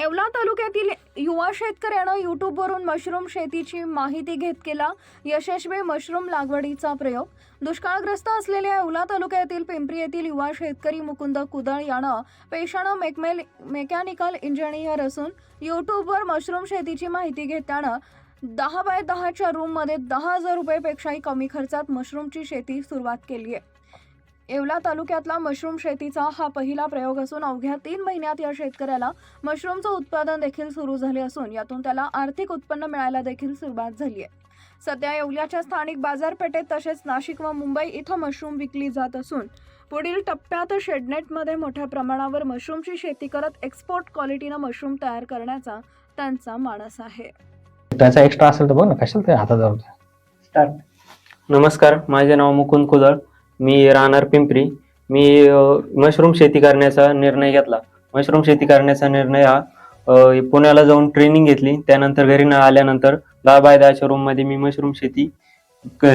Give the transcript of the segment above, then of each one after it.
येवला तालुक्यातील युवा शेतकऱ्यानं यूट्यूबवरून मशरूम शेतीची माहिती घेत केला. यशस्वी मशरूम लागवडीचा प्रयोग. दुष्काळग्रस्त असलेल्या येवला तालुक्यातील पिंपरी येथील युवा शेतकरी मुकुंद कुदळ यानं पेशानं मेकमेल मेकॅनिकल इंजिनियर असून यूट्यूबवर मशरूम शेतीची माहिती घेताना दहा बाय दहाच्या रूममध्ये दहा हजार रुपयेपेक्षाही कमी खर्चात मशरूमची शेती सुरुवात केली आहे येवला तालुक्यातला मशरूम शेतीचा हा पहिला प्रयोग असून अवघ्या तीन महिन्यात या शेतकऱ्याला मशरूमचं उत्पादन देखील सुरू झाले असून यातून त्याला आर्थिक उत्पन्न मिळायला देखील सुरुवात झाली आहे. सध्या येवल्याच्या स्थानिक बाजारपेठेत तसेच नाशिक व मुंबई इथं मशरूम विकली जात असून पुढील टप्प्यात शेडनेटमध्ये मोठ्या प्रमाणावर मशरूमची शेती करत एक्सपोर्ट क्वालिटीनं मशरूम तयार करण्याचा त्यांचा मानस आहे. त्याचा एक्स्ट्रा असेल तर बघ ना कशाला ते हातात जाऊ नमस्कार माझे नाव मुकुंद कुदळ. मी राहणार पिंपरी. मी मशरूम शेती करण्याचा निर्णय घेतला. मशरूम शेती करण्याचा निर्णय हा पुण्याला जाऊन ट्रेनिंग घेतली. त्यानंतर घरी न आल्यानंतर दहा बाय दहाच्या रूममध्ये मी मशरूम शेती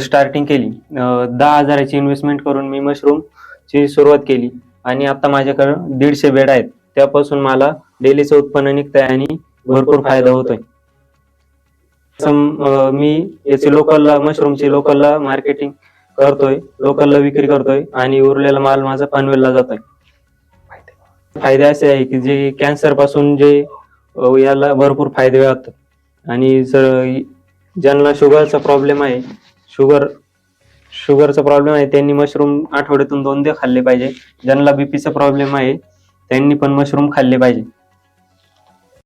स्टार्टिंग केली. दहा हजाराची इन्व्हेस्टमेंट करून मी मशरूम ची सुरुवात केली. आणि आता माझ्याकडे दीडशे बेड आहेत. त्यापासून मला डेलीचं उत्पन्न निघतंय आणि भरपूर फायदा होतोय. मी याची लोकलला मशरूमची लोकलला मार्केटिंग करतोय लोकलला विक्री करतोय आणि उरलेला माल माझा पनवेलला जातोय. फायदे असे आहे की जे कॅन्सरपासून जे अ, याला भरपूर फायदे होतात. आणि जर ज्यांना शुगरचा प्रॉब्लेम आहे शुगर शुगरचा प्रॉब्लेम आहे त्यांनी मशरूम आठवड्यातून दोनदा खाल्ले पाहिजे. ज्यांना बीपीचा प्रॉब्लेम आहे त्यांनी पण मशरूम खाल्ले पाहिजे.